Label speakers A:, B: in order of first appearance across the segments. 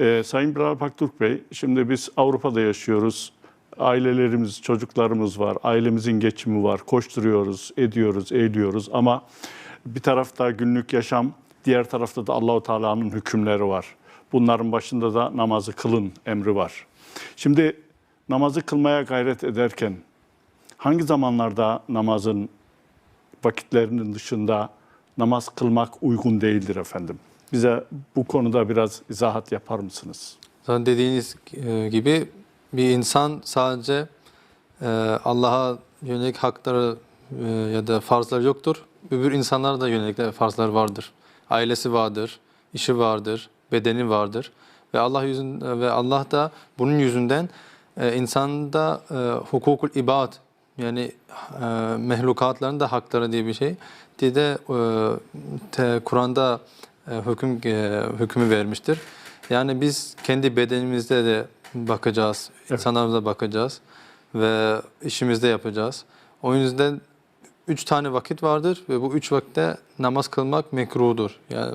A: Ee, Sayın Bilal Paktürk Bey, şimdi biz Avrupa'da yaşıyoruz. Ailelerimiz, çocuklarımız var, ailemizin geçimi var, koşturuyoruz, ediyoruz, eğiliyoruz ama bir tarafta günlük yaşam, diğer tarafta da Allahu Teala'nın hükümleri var. Bunların başında da namazı kılın emri var. Şimdi namazı kılmaya gayret ederken hangi zamanlarda namazın vakitlerinin dışında namaz kılmak uygun değildir efendim? Bize bu konuda biraz izahat yapar mısınız?
B: Zaten dediğiniz e, gibi bir insan sadece e, Allah'a yönelik hakları e, ya da farzları yoktur. Öbür insanlara da yönelik farzlar vardır. Ailesi vardır, işi vardır, bedeni vardır ve Allah yüzün ve Allah da bunun yüzünden insanda hukukul ibad yani mehlukatların da hakları diye bir şey diye de Kur'an'da hüküm e, hükmü vermiştir. Yani biz kendi bedenimizde de bakacağız, insanlarımıza bakacağız ve işimizde yapacağız. O yüzden üç tane vakit vardır ve bu üç vakitte namaz kılmak mekruhdur. Yani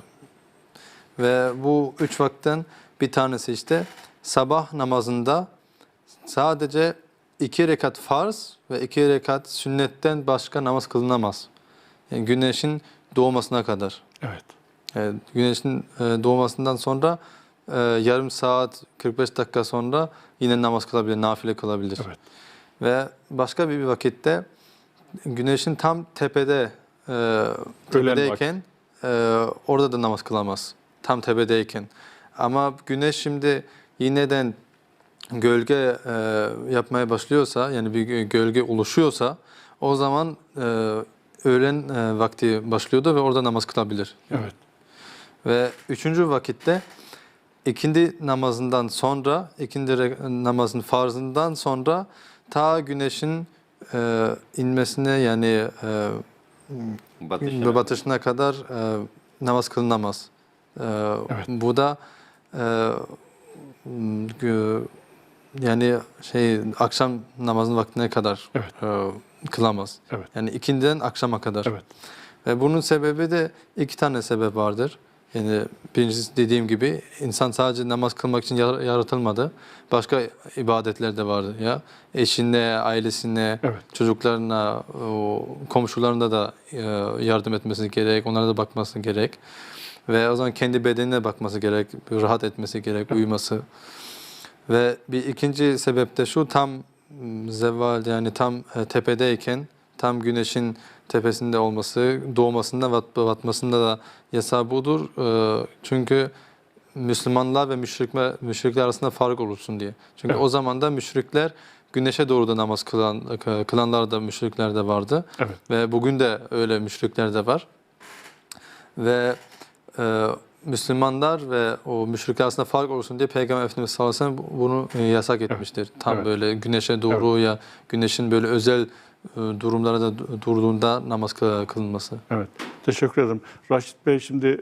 B: ve bu üç vakitten bir tanesi işte sabah namazında sadece iki rekat farz ve iki rekat sünnetten başka namaz kılınamaz. Yani güneşin doğmasına kadar.
A: Evet.
B: Evet, güneşin e, doğmasından sonra e, yarım saat 45 dakika sonra yine namaz kılabilir, nafile kılabilir.
A: Evet.
B: Ve başka bir vakitte güneşin tam tepede e, tepedeyken e, orada da namaz kılamaz. Tam tepedeyken. Ama güneş şimdi yineden gölge e, yapmaya başlıyorsa yani bir gö- gölge oluşuyorsa o zaman e, öğlen e, vakti başlıyordu ve orada namaz kılabilir.
A: Evet.
B: Ve üçüncü vakitte ikindi namazından sonra, ikindi re- namazın farzından sonra ta güneşin e, inmesine yani e,
C: Batışa.
B: batışına kadar e, namaz kılınamaz. E,
A: Evet.
B: Bu da e, yani şey akşam namazın vaktine kadar
A: Evet.
B: e, kılamaz.
A: Evet.
B: Yani ikindiden akşama kadar.
A: Evet.
B: Ve bunun sebebi de iki tane sebep vardır. Yani birincisi dediğim gibi insan sadece namaz kılmak için yar- yaratılmadı. Başka ibadetler de vardı ya. Eşine, ailesine,
A: Evet.
B: çocuklarına, komşularına da e, yardım etmesi gerek, onlara da bakması gerek. Ve o zaman kendi bedenine bakması gerek, rahat etmesi gerek, uyuması. Ve bir ikinci sebep de şu tam zeval yani tam e, tepedeyken tam güneşin tepesinde olması, doğmasında ve batmasında da yasağı budur. E, Çünkü Müslümanlar ve müşrikler, müşrikler arasında fark olursun diye. Çünkü
A: Evet.
B: o zaman da müşrikler güneşe doğru da namaz kılan, kılanlar da müşrikler de vardı.
A: Evet.
B: Ve bugün de öyle müşrikler de var. Ve e, Müslümanlar ve o müşrikler arasında fark olsun diye Peygamber Efendimiz sallallahu aleyhi ve sellem bunu e, yasak etmiştir. Tam
A: Evet.
B: böyle güneşe doğru ya güneşin böyle özel e, durumlarda da durduğunda namaz kı- kılınması.
A: Evet. Teşekkür ederim. Raşit Bey şimdi